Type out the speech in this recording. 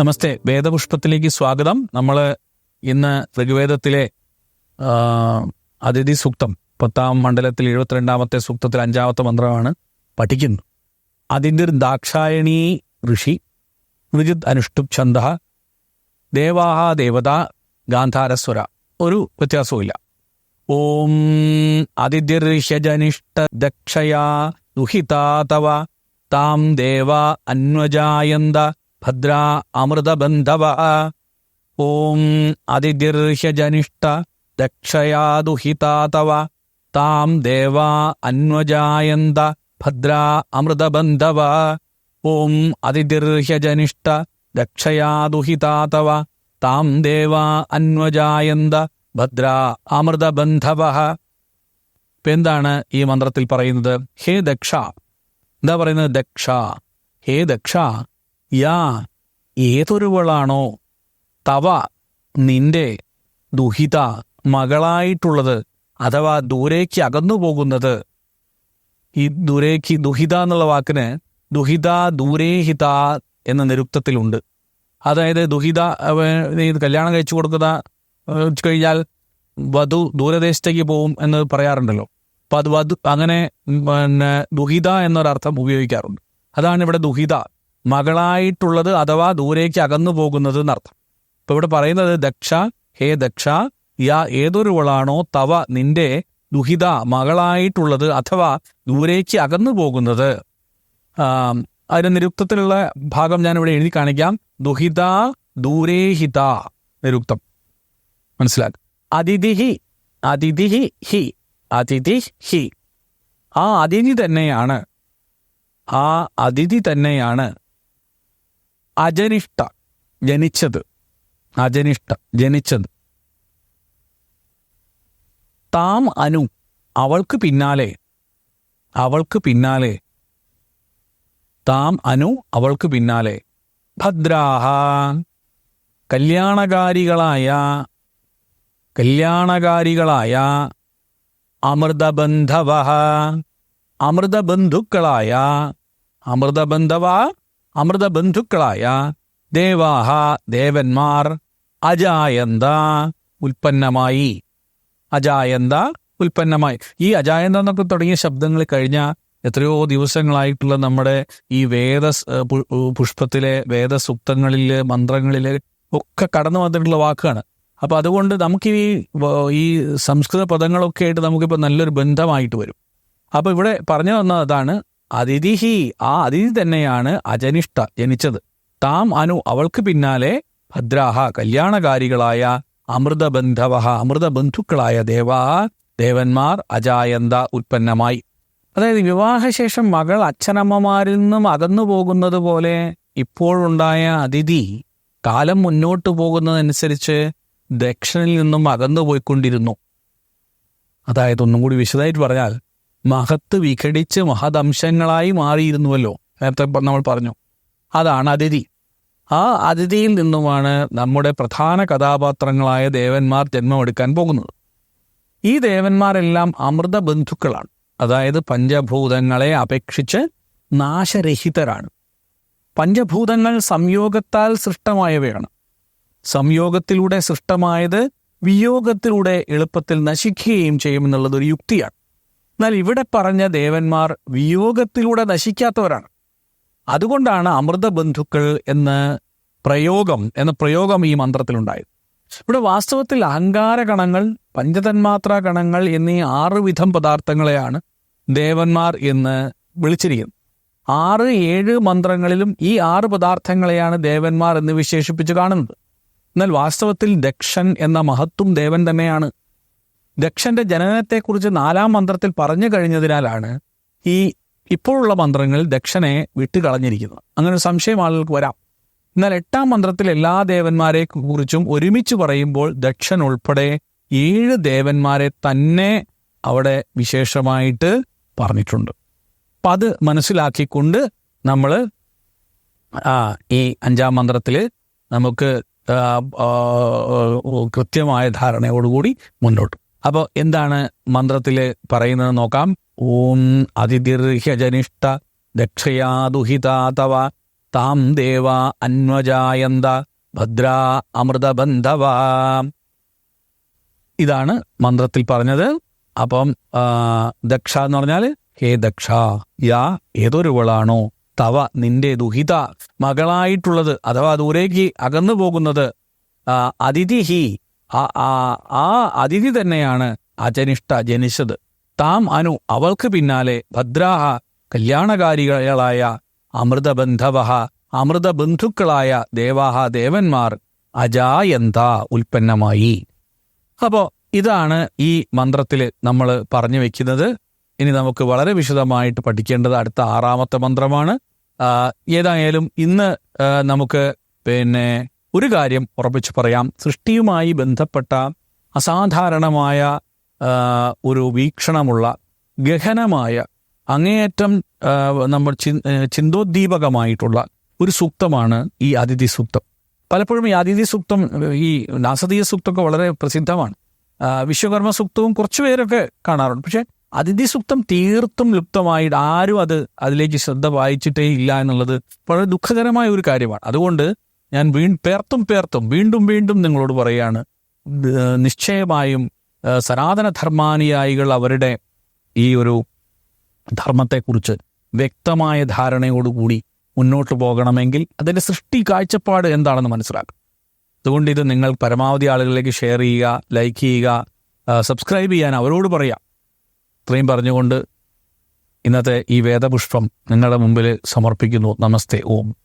നമസ്തേ. വേദപുഷ്പത്തിലേക്ക് സ്വാഗതം. നമ്മൾ ഇന്ന് ഋഗ്വേദത്തിലെ അതിഥി സൂക്തം പത്താം മണ്ഡലത്തിൽ എഴുപത്തിരണ്ടാമത്തെ സൂക്തത്തിൽ അഞ്ചാമത്തെ മന്ത്രമാണ് പഠിക്കുന്നു. അതിന്റെ ദാക്ഷായണി ഋഷി ഋജിത് അനുഷ്ടുപ് ഛന്ദ ദേവാഹ ദേവത ഗാന്ധാരസ്വര. ഒരു വ്യത്യാസവുമില്ല. ഓം അതിഥിർഷ്യജനിഷ്ട ദക്ഷയാ ദുഹിതാ തവ താം ദേവ അന്വജായന്ത ഭദ്രാ അമൃതബന്ധവ. ഓം അതിഥിർഷ്യജനിഷ്ട ദക്ഷയാ ദുഹിതാ തവ താം ദേവാ അന്വജായന്ത ഭദ്രാ അമൃതബന്ധവ. ഓം അതിഥിർഷ്യജനിഷ്ട ദക്ഷയാ ദുഹിതാ തവ താം ദേവാ അന്വജായന്ത ഭദ്രാ അമൃതബന്ധവ. ഇപ്പൊ എന്താണ് ഈ മന്ത്രത്തിൽ പറയുന്നത്? ഹേ ദക്ഷ. എന്താ പറയുന്നത്? ദക്ഷ. ഹേ ദക്ഷ. യാ ഏതൊരുവളാണോ തവ നിന്റെ ദുഹിത മകളായിട്ടുള്ളത് അഥവാ ദൂരേക്ക് അകന്നു പോകുന്നത് ഈ ദൂരേക്ക് ദുഹിത എന്നുള്ള വാക്കിന് ദുഹിത ദൂരേഹിത എന്ന നിരുക്തത്തിലുണ്ട്. അതായത് ദുഹിത കല്യാണം കഴിച്ചു കൊടുക്കുന്ന ഏഹ്, കഴിഞ്ഞാൽ വധു ദൂരദേശത്തേക്ക് പോകും എന്ന് പറയാറുണ്ടല്ലോ. അപ്പൊ അത് വധു അങ്ങനെ പിന്നെ ദുഹിത എന്നൊരർത്ഥം ഉപയോഗിക്കാറുണ്ട്. അതാണ് ഇവിടെ ദുഹിത. മകളായിട്ടുള്ളത് അഥവാ ദൂരേക്ക് അകന്നു പോകുന്നത് എന്നർത്ഥം. ഇപ്പൊ ഇവിടെ പറയുന്നത് ദക്ഷ ഹേ ദക്ഷ യാ ഏതൊരുവളാണോ തവ നിന്റെ ദുഹിത മകളായിട്ടുള്ളത് അഥവാ ദൂരേക്ക് അകന്നു പോകുന്നത്. അതിന് നിരുക്തത്തിലുള്ള ഭാഗം ഞാൻ ഇവിടെ എഴുതി കാണിക്കാം. ദുഹിത ദൂരേഹിത നിരുക്തം. മനസ്സിലാക്കുക അതിഥി അതിഥി ഹി അതിഥി ഹി. ആ അതിഥി തന്നെയാണ്. ആ അതിഥി തന്നെയാണ് അജനിഷ്ട ജനിച്ചത്. അജനിഷ്ഠ ജനിച്ചത്. താം അനു അവൾക്ക് പിന്നാലെ. അവൾക്ക് പിന്നാലെ. താം അനു അവൾക്ക് പിന്നാലെ. ഭദ്രാഹ കല്യാണകാരികളായ കല്യാണകാരികളായ അമൃതബന്ധവ അമൃതബന്ധുക്കളായ അമൃതബന്ധവ അമൃതബന്ധുക്കളായ ദേവാഹ ദേവന്മാർ അജായന്ത ഉൽപ്പന്നമായി. അജായന്ത ഉൽപ്പന്നമായി. ഈ അജായന്ത എന്നൊക്കെ തുടങ്ങിയ ശബ്ദങ്ങൾ കഴിഞ്ഞ എത്രയോ ദിവസങ്ങളായിട്ടുള്ള നമ്മുടെ ഈ വേദ പുഷ്പത്തിലെ വേദസുക്തങ്ങളിൽ മന്ത്രങ്ങളിൽ ഒക്കെ കടന്നു വന്നിട്ടുള്ള വാക്കാണ്. അപ്പം അതുകൊണ്ട് നമുക്ക് ഈ ഈ സംസ്കൃത പദങ്ങളൊക്കെ ആയിട്ട് നമുക്കിപ്പോൾ നല്ലൊരു ബന്ധമായിട്ട് വരും. അപ്പോൾ ഇവിടെ പറഞ്ഞു വന്ന അതാണ് അതിഥിഹി ആ അതിഥി തന്നെയാണ് അജനിഷ്ഠ ജനിച്ചത്. താം അനു അവൾക്ക് പിന്നാലെ ഭദ്രാഹ കല്യാണകാരികളായ അമൃതബന്ധവ അമൃതബന്ധുക്കളായ ദേവാ ദേവന്മാർ അജായന്ത ഉൽപ്പന്നമായി. അതായത് വിവാഹശേഷം മകൾ അച്ഛനമ്മമാരിൽ നിന്നും അകന്നു പോകുന്നത് പോലെ ഇപ്പോഴുണ്ടായ അതിഥി കാലം മുന്നോട്ടു പോകുന്നതനുസരിച്ച് ദക്ഷിണിൽ നിന്നും അകന്നു പോയിക്കൊണ്ടിരുന്നു. അതായത് ഒന്നും കൂടി വിശദമായിട്ട് പറഞ്ഞാൽ മഹത്ത് വിഘടിച്ച് മഹദംശങ്ങളായി മാറിയിരുന്നുവല്ലോ. നേരത്തെ നമ്മൾ പറഞ്ഞു. അതാണ് അതിഥി. ആ അതിഥിയിൽ നിന്നുമാണ് നമ്മുടെ പ്രധാന കഥാപാത്രങ്ങളായ ദേവന്മാർ ജന്മമെടുക്കാൻ പോകുന്നത്. ഈ ദേവന്മാരെല്ലാം അമൃത ബന്ധുക്കളാണ് അതായത് പഞ്ചഭൂതങ്ങളെ അപേക്ഷിച്ച് നാശരഹിതരാണ്. പഞ്ചഭൂതങ്ങൾ സംയോഗത്താൽ സൃഷ്ടമായവയാണ്. സംയോഗത്തിലൂടെ സൃഷ്ടമായത് വിയോഗത്തിലൂടെ എളുപ്പത്തിൽ നശിക്കുകയും ചെയ്യുമെന്നുള്ളത് ഒരു യുക്തിയാണ്. എന്നാൽ ഇവിടെ പറഞ്ഞ ദേവന്മാർ വിയോഗത്തിലൂടെ നശിക്കാത്തവരാണ്. അതുകൊണ്ടാണ് അമൃത ബന്ധുക്കൾ എന്ന പ്രയോഗം എന്ന പ്രയോഗം ഈ മന്ത്രത്തിലുണ്ടായത്. ഇവിടെ വാസ്തവത്തിൽ അഹങ്കാര കണങ്ങൾ പഞ്ചതന്മാത്രാ കണങ്ങൾ എന്നീ ആറ് വിധം പദാർത്ഥങ്ങളെയാണ് ദേവന്മാർ എന്ന് വിളിച്ചിരിക്കുന്നത്. ആറ് ഏഴ് മന്ത്രങ്ങളിലും ഈ ആറ് പദാർത്ഥങ്ങളെയാണ് ദേവന്മാർ എന്ന് വിശേഷിപ്പിച്ച് കാണുന്നത്. എന്നാൽ വാസ്തവത്തിൽ ദക്ഷൻ എന്ന മഹത്വം ദേവൻ തന്നെയാണ്. ദക്ഷന്റെ ജനനത്തെക്കുറിച്ച് നാലാം മന്ത്രത്തിൽ പറഞ്ഞു കഴിഞ്ഞതിനാലാണ് ഈ ഇപ്പോഴുള്ള മന്ത്രങ്ങളിൽ ദക്ഷനെ വിട്ടുകളഞ്ഞിരിക്കുന്നത്. അങ്ങനെ ഒരു സംശയം ആളുകൾക്ക് വരാം. എന്നാൽ എട്ടാം മന്ത്രത്തിൽ എല്ലാ ദേവന്മാരെ കുറിച്ചും ഒരുമിച്ച് പറയുമ്പോൾ ദക്ഷൻ ഉൾപ്പെടെ ഏഴ് ദേവന്മാരെ തന്നെ അവിടെ വിശേഷമായിട്ട് പറഞ്ഞിട്ടുണ്ട്. അപ്പം അത് മനസ്സിലാക്കിക്കൊണ്ട് നമ്മൾ ഈ അഞ്ചാം മന്ത്രത്തിൽ നമുക്ക് കൃത്യമായ ധാരണയോടുകൂടി മുന്നോട്ട്. അപ്പോൾ എന്താണ് മന്ത്രത്തിൽ പറയുന്നത് നോക്കാം. ഓം അതിഥിർഹ്യജനിഷ്ട ദക്ഷയാ ദുഹിതാ തവ താം ദേവ അന്വജായന്ത ഭദ്രാ അമൃതബന്ധവ. ഇതാണ് മന്ത്രത്തിൽ പറഞ്ഞത്. അപ്പം ദക്ഷ എന്ന് പറഞ്ഞാൽ ഹേ ദക്ഷ യാ ഏതൊരുവളാണോ തവ നിന്റെ ദുഹിത മകളായിട്ടുള്ളത് അഥവാ ദൂരേക്ക് അകന്നു പോകുന്നത് അതിഥി ഹി ആ ആ- ആ അതിഥി തന്നെയാണ് അജനിഷ്ഠ ജനിച്ചത്. താം അനു അവൾക്ക് പിന്നാലെ ഭദ്രാഹ കല്യാണകാരികളായ അമൃതബന്ധവഹ അമൃതബന്ധുക്കളായ ദേവാഹ ദേവന്മാർ അജായന്ത ഉൽപ്പന്നമായി. അപ്പോൾ ഇതാണ് ഈ മന്ത്രത്തിൽ നമ്മൾ പറഞ്ഞു വെക്കുന്നത്. ഇനി നമുക്ക് വളരെ വിശദമായിട്ട് പഠിക്കേണ്ടത് അടുത്ത ആറാമത്തെ മന്ത്രമാണ്. ഏതായാലും ഇന്ന് നമുക്ക് പിന്നെ ഒരു കാര്യം ഉറപ്പിച്ചു പറയാം. സൃഷ്ടിയുമായി ബന്ധപ്പെട്ട അസാധാരണമായ ഒരു വീക്ഷണമുള്ള ഗഹനമായ അങ്ങേയറ്റം നമ്മൾ ചിന്തോദ്ദീപകമായിട്ടുള്ള ഒരു സൂക്തമാണ് ഈ അതിഥി സൂക്തം. പലപ്പോഴും ഈ അതിഥി സൂക്തം ഈ നാസതീയ സൂക്തമൊക്കെ വളരെ പ്രസിദ്ധമാണ്. വിശ്വകർമ്മ സൂക്തവും കുറച്ചുപേരൊക്കെ കാണാറുണ്ട്. പക്ഷേ അതിഥി സൂക്തം തീർത്തും ലുപ്തമായിട്ട് ആരും അത് അതിലേക്ക് ശ്രദ്ധ വായിച്ചിട്ടേ ഇല്ല എന്നുള്ളത് വളരെ ദുഃഖകരമായ ഒരു കാര്യമാണ്. അതുകൊണ്ട് ഞാൻ വീ പേർത്തും പേർത്തും വീണ്ടും വീണ്ടും നിങ്ങളോട് പറയുകയാണ് നിശ്ചയമായും സനാതന ധർമാനുയായികൾ അവരുടെ ഈ ഒരു ധർമ്മത്തെക്കുറിച്ച് വ്യക്തമായ ധാരണയോടുകൂടി മുന്നോട്ട് പോകണമെങ്കിൽ അതിന്റെ സൃഷ്ടി കാഴ്ചപ്പാട് എന്താണെന്ന് മനസ്സിലാക്കും. അതുകൊണ്ട് ഇത് നിങ്ങൾ പരമാവധി ആളുകളിലേക്ക് ഷെയർ ചെയ്യുക ലൈക്ക് ചെയ്യുക സബ്സ്ക്രൈബ് ചെയ്യാൻ അവരോട് പറയാം. ഇത്രയും പറഞ്ഞുകൊണ്ട് ഇന്നത്തെ ഈ വേദപുഷ്പം നിങ്ങളുടെ മുമ്പിൽ സമർപ്പിക്കുന്നു. നമസ്തേ. ഓം.